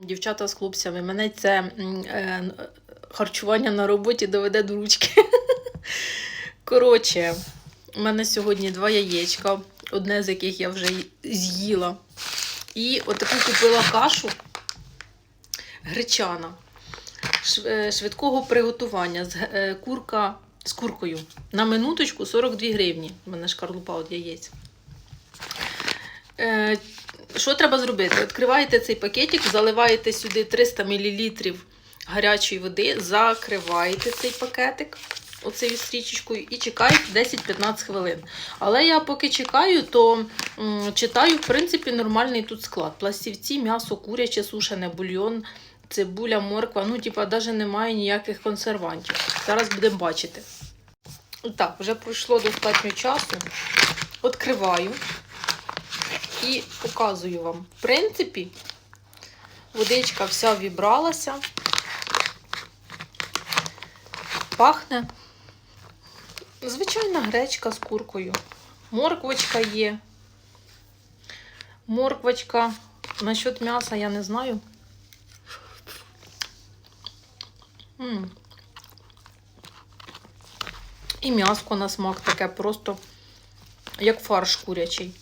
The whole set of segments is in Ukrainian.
Дівчата з хлопцями, мене це е, харчування на роботі доведе до ручки. Коротше, у мене сьогодні два яєчка, одне з яких я вже з'їла. І отаку купила кашу гречана е, швидкого приготування з е, курка з куркою. На минуточку 42 гривні. У мене шкарлупа от яєць. Що треба зробити? Відкриваєте цей пакетик, заливаєте сюди 300 мл гарячої води, закриваєте цей пакетик оцею стрічечкою і чекаєте 10-15 хвилин. Але я поки чекаю, то м, читаю, в принципі, нормальний тут склад. Пластівці, м'ясо, куряче, сушене, бульйон, цибуля, морква. Ну, типа, навіть немає ніяких консервантів. Зараз будемо бачити. Так, вже пройшло достатньо часу. Відкриваю і показую вам. В принципі, водичка вся вібралася. Пахне. Звичайна гречка з куркою. Морквочка є. Морквочка. Насчет м'яса я не знаю. М. І м'яско на смак таке просто як фарш курячий.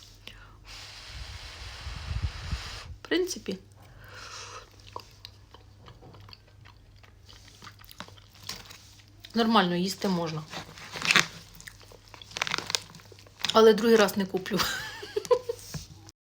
В принципі. Нормально їсти можна. Але другий раз не куплю.